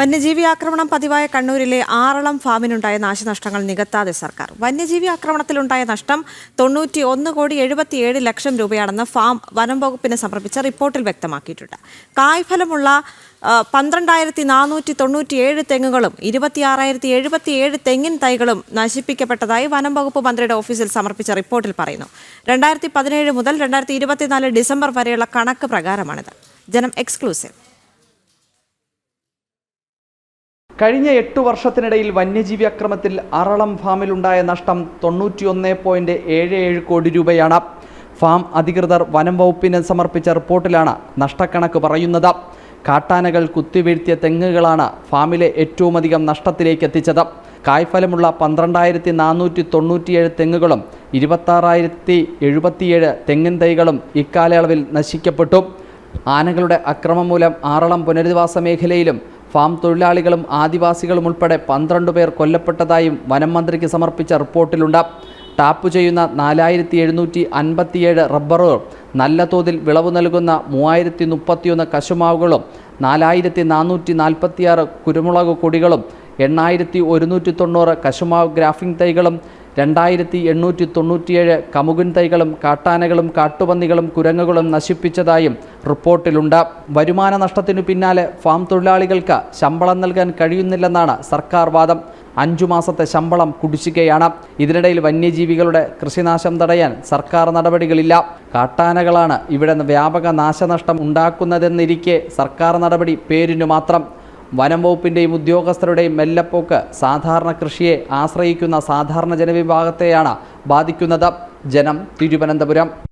വന്യജീവി ആക്രമണം പതിവായ കണ്ണൂരിലെ ആറളം ഫാമിനുണ്ടായ നാശനഷ്ടങ്ങൾ നികത്താതെ സർക്കാർ. വന്യജീവി ആക്രമണത്തിലുണ്ടായ നഷ്ടം തൊണ്ണൂറ്റി ഒന്ന് കോടി എഴുപത്തിയേഴ് ലക്ഷം രൂപയാണെന്ന് ഫാം വനം വകുപ്പിന് സമർപ്പിച്ച റിപ്പോർട്ടിൽ വ്യക്തമാക്കിയിട്ടുണ്ട്. കായ്ഫലമുള്ള പന്ത്രണ്ടായിരത്തി നാനൂറ്റി തൊണ്ണൂറ്റിയേഴ് തെങ്ങുകളും ഇരുപത്തിയാറായിരത്തി എഴുപത്തിയേഴ് തെങ്ങിൻ തൈകളും നശിപ്പിക്കപ്പെട്ടതായി വനം വകുപ്പ് മന്ത്രിയുടെ ഓഫീസിൽ സമർപ്പിച്ച റിപ്പോർട്ടിൽ പറയുന്നു. രണ്ടായിരത്തി പതിനേഴ് മുതൽ രണ്ടായിരത്തി ഇരുപത്തിനാല് ഡിസംബർ വരെയുള്ള കണക്ക് പ്രകാരമാണിത്. ജനം എക്സ്ക്ലൂസീവ്. കഴിഞ്ഞ എട്ടു വർഷത്തിനിടയിൽ വന്യജീവി അക്രമത്തിൽ അറളം ഫാമിലുണ്ടായ നഷ്ടം തൊണ്ണൂറ്റിയൊന്ന് പോയിന്റ് ഏഴ് ഏഴ് കോടി രൂപയാണ്. ഫാം അധികൃതർ വനം വകുപ്പിന് സമർപ്പിച്ച റിപ്പോർട്ടിലാണ് നഷ്ടക്കണക്ക് പറയുന്നത്. കാട്ടാനകൾ കുത്തിവീഴ്ത്തിയ തെങ്ങുകളാണ് ഫാമിലെ ഏറ്റവുമധികം നഷ്ടത്തിലേക്ക് എത്തിച്ചത്. കായ്ഫലമുള്ള പന്ത്രണ്ടായിരത്തി നാനൂറ്റി തൊണ്ണൂറ്റിയേഴ് തെങ്ങുകളും ഇരുപത്താറായിരത്തി എഴുപത്തിയേഴ് തെങ്ങിൻ തൈകളും ഇക്കാലയളവിൽ നശിക്കപ്പെട്ടു. ആനകളുടെ അക്രമം മൂലം ആറളം പുനരധിവാസ മേഖലയിലും ഫാം തൊഴിലാളികളും ആദിവാസികളും ഉൾപ്പെടെ പന്ത്രണ്ട് പേർ കൊല്ലപ്പെട്ടതായും വനം മന്ത്രിക്ക് സമർപ്പിച്ച റിപ്പോർട്ടിലുണ്ട്. ടാപ്പ് ചെയ്യുന്ന നാലായിരത്തി എഴുന്നൂറ്റി അൻപത്തിയേഴ് റബ്ബറുകളും നല്ല തോതിൽ വിളവ് നൽകുന്ന മൂവായിരത്തി മുപ്പത്തിയൊന്ന് കശുമാവുകളും നാലായിരത്തി നാനൂറ്റി നാൽപ്പത്തിയാറ് കുരുമുളക് കൊടികളും എണ്ണായിരത്തി ഒരുന്നൂറ്റി തൊണ്ണൂറ് കശുമാവ് ഗ്രാഫിംഗ് തൈകളും രണ്ടായിരത്തി എണ്ണൂറ്റി തൊണ്ണൂറ്റിയേഴ് കമുകുൻ തൈകളും കാട്ടാനകളും കാട്ടുപന്നികളും കുരങ്ങുകളും നശിപ്പിച്ചതായും റിപ്പോർട്ടിലുണ്ട്. വരുമാന നഷ്ടത്തിനു പിന്നാലെ ഫാം തൊഴിലാളികൾക്ക് ശമ്പളം നൽകാൻ കഴിയുന്നില്ലെന്നാണ് സർക്കാർ വാദം. അഞ്ചു മാസത്തെ ശമ്പളം കുടിശ്ശികയാണ്. ഇതിനിടയിൽ വന്യജീവികളുടെ കൃഷിനാശം തടയാൻ സർക്കാർ നടപടികളില്ല. കാട്ടാനകളാണ് ഇവിടെ വ്യാപക നാശനഷ്ടം ഉണ്ടാക്കുന്നതെന്നിരിക്കെ സർക്കാർ നടപടി പേരിനു മാത്രം. വനം വകുപ്പിന്റെയും ഉദ്യോഗസ്ഥരുടെയും മെല്ലപ്പോക്ക് സാധാരണ കൃഷിയെ ആശ്രയിക്കുന്ന സാധാരണ ജനവിഭാഗത്തെയാണ് ബാധിക്കുന്നത്. ജനം തിരുവനന്തപുരം.